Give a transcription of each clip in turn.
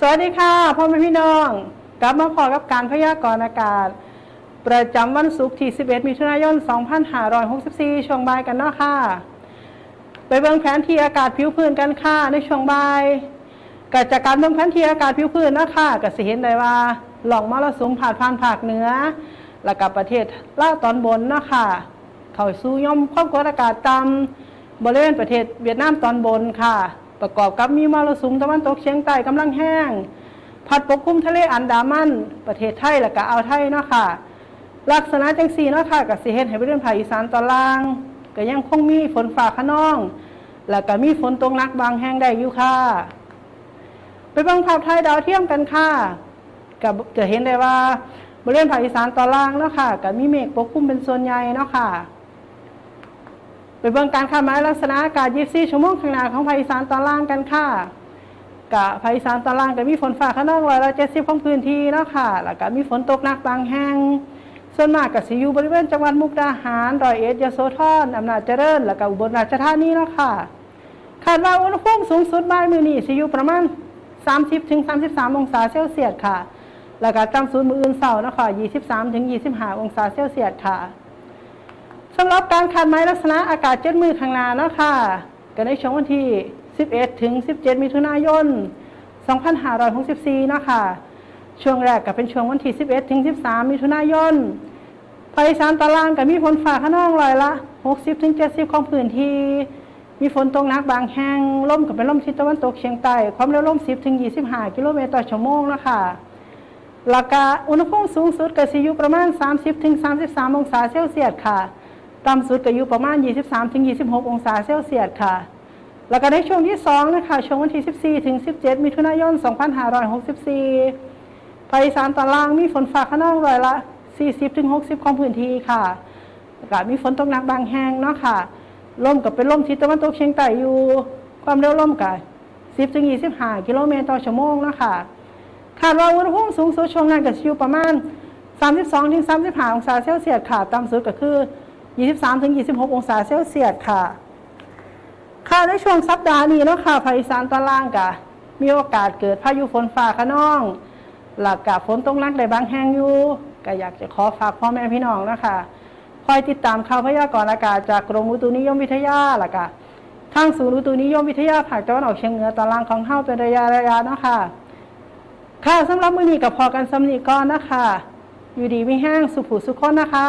สวัสดีค่ะพ่อแม่พี่น้อง กลับมาพอกับการพยากรณ์อากาศ ประจำวันศุกร์ที่ 11 มิถุนายน 2564 ช่วงบ่ายกันเนาะค่ะ ไปเบิ่งแผนที่อากาศผิวพื้นกันค่ะในช่วงบ่ายก็จากการเบิ่งแผนที่อากาศผิวพื้นนะค่ะก็สิเห็นได้ว่าหล่องมรสุมผ่านผ่านภาคเหนือ แล้วก็ประเทศล่าตอนบนนะค่ะเข้าสู่ย่อมความกดอากาศต่ำบริเวณประเทศเวียดนามตอนบนค่ะ ประกอบกับมีมรสุมตะวันตกเฉียงใต้กำลังแห้ง พัดปกคลุมทะเลอันดามันประเทศไทยและก็อ่าวไทยเนาะค่ะ ลักษณะจังสีเนาะค่ะกับสิเฮ็ดให้บริเวณภาคอีสานตอนล่าง ก็ยังคงมีฝนฟ้าขนอง แล้วก็มีฝนตกหนักบางแห่งได้อยู่ค่ะ ไปเบิ่งภาพถ่ายดาวเทียมกันค่ะก็จะเห็นได้ว่าบริเวณภาคอีสานตอนล่างเนาะค่ะก็มีเมฆปกคลุมเป็นส่วนใหญ่เนาะค่ะ ไปเบิ่งการคาดหมายลักษณะอากาศ24ชั่วโมงข้างหน้าของภาคอีสานตอนล่างกันค่ะกะภาคอีสานตอนล่างก็มีฝนฟ้าขนองร้อยละ70ของพื้นที่เนาะค่ะแล้วก็มีฝนตกหนักบางแห่งส่วนมากก็สิอยู่บริเวณจังหวัดมุกดาหารร้อยเอ็ดยโสธรอำนาจเจริญแล้วก็อุบลราชธานีเนาะค่ะคาดว่าอุณหภูมิสูงสุดบ่ายมื้อนี้สิอยู่ประมาณ 30ถึง33 องศาเซลเซียสค่ะ แล้วก็ต่ำสุดมื้ออื่นเช้าเนาะค่ะ23ถึง25 องศาเซลเซียสค่ะ สำหรับการคาดหมายลักษณะอากาศเจ็ดมือข้างหน้าเนาะค่ะก็ในช่วงวันที่ 11 ถึง 17 มิถุนายน 2564 นะค่ะช่วงแรกก็เป็นช่วงวันที่ 11 ถึง 13 มิถุนายนภาคอีสานตอนล่างก็มีฝนฟ้าขนองร้อยละ 60 ถึง 70 ของพื้นที่ มีฝนตกหนักบางแห่งลมก็เป็นลมทิศตะวันตกเฉียงใต้ ความเร็วลม 10 ถึง 25 กิโลเมตรต่อชั่วโมงนะคะแล้วก็อุณหภูมิสูงสุดก็สิอยู่ประมาณ 30 ถึง 33 องศาเซลเซียสค่ะ ต่ำสุดก็อยู่ประมาณ 23ถึง26 องศาเซลเซียสค่ะ แล้วก็ในช่วงที่2นะคะช่วงวันที่ 14 ถึง 17 มิถุนายน 2564ภาคอีสานตอนล่างมีฝนฟ้าขนองร้อยละ 40ถึง60 ของพื้นที่ค่ะแล้วก็มีฝนตกหนักบางแห่งเนาะค่ะลมก็เป็นลมทิศตะวันตกเฉียงใต้อยู่ ความเร็วลมก็10ถึง25 กิโลเมตรต่อชั่วโมงเนาะค่ะคาดว่าอุณหภูมิสูงสุดช่วงนั้นก็อยู่ประมาณ 32ถึง35 องศาเซลเซียสค่ะ ต่ำสุดก็คือ 23ถึง26 องศาเซลเซียสค่ะ ค่ะในช่วงสัปดาห์นี้เนาะค่ะภาคอีสานตอนล่างก็มีโอกาสเกิดพายุฝนฟ้าขนอง หลักกับฝนตกหนักได้บางแห่งอยู่ก็อยากจะขอฝากพ่อแม่พี่น้องนะคะคอยติดตามข่าวพยากรณ์อากาศจากกรมอุตุนิยมวิทยาหลักะทางศูนย์อุตุนิยมวิทยาภาคตะวันออกเฉียงเหนือตอนล่างของเฮาเป็นระยะระยะเนาะค่ะค่ะสำหรับมือนี้กับพอกันสำนีก่อนนะคะ อยู่ดีไม่แห้งสุขุสุขคนนะคะ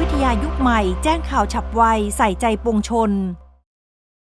วิทยายุคใหม่ แจ้งข่าวฉับไว ใส่ใจปวงชน